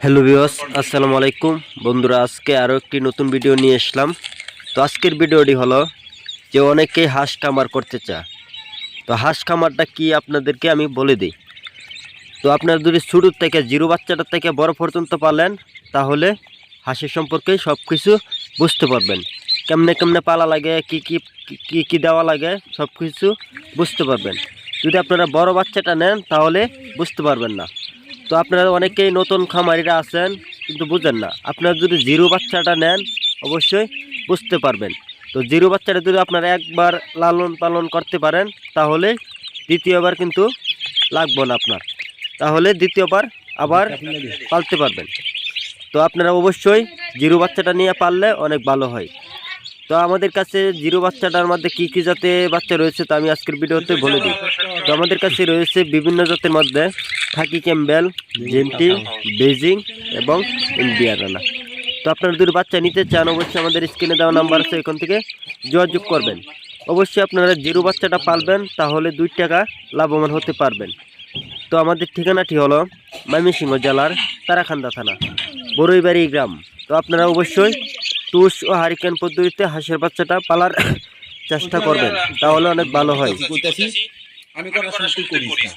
Hello বিওস আসসালামু আলাইকুম। বন্ধুরা, আজকে আরও একটি নতুন ভিডিও নিয়ে আসলাম। তো আজকের ভিডিওটি হলো যে অনেকেই হাঁস খামার করতে চায়। তো হাঁস খামারটা কি আপনাদেরকে আমি বলে দিই। তো আপনারা যদি শুরুর থেকে, জিরো বাচ্চাটার থেকে বড় পর্যন্ত পালেন, তাহলে হাঁসের সম্পর্কে সব কিছু বুঝতে পারবেন। কেমনে কেমনে পালা লাগে, কি কি- কি কি দেওয়া লাগে সব কিছু বুঝতে পারবেন। যদি আপনারা বড় বাচ্চাটা নেন, তাহলে বুঝতে পারবেন না। তো আপনারা অনেকেই নতুন খামারিরা আছেন, কিন্তু বুঝেন না। আপনারা যদি জিরো বাচ্চাটা নেন, অবশ্যই বুঝতে পারবেন। তো জিরো বাচ্চাটা যদি আপনারা একবার লালন পালন করতে পারেন, তাহলে দ্বিতীয়বার কিন্তু লাগবে না আপনার। তাহলে দ্বিতীয়বার আবার পালতে পারবেন। তো আপনারা অবশ্যই জিরো বাচ্চাটা নিয়ে পারলে অনেক ভালো হয়। তো আমাদের কাছে জিরো বাচ্চাটার মধ্যে কী কী জাতে বাচ্চা রয়েছে, তা আমি আজকের ভিডিওতে বলে দিই। তো আমাদের কাছে রয়েছে বিভিন্ন জাতের মধ্যে থাকি ক্যাম্বেল জেন্টি বেজিং এবং ইন্ডিয়ারানা তো আপনারা যদি বাচ্চা নিতে চান অবশ্যই আমাদের স্ক্রিনে দেওয়া নাম্বার আছে এখান থেকে যোগাযোগ করবেন। অবশ্যই আপনারা জিরো বাচ্চাটা পালবেন তাহলে দুই টাকা লাভবান হতে পারবেন। তো আমাদের ঠিকানাটি হলো ময়মনসিংহ জেলার তারাখান্দা থানা বড়ইবাড়ি গ্রাম। তো আপনারা অবশ্যই টুস ও হারিকেন পদ্ধতিতে হাঁসের বাচ্চাটা পালার চেষ্টা করবেন তাহলে অনেক ভালো হয়। আমি করার না।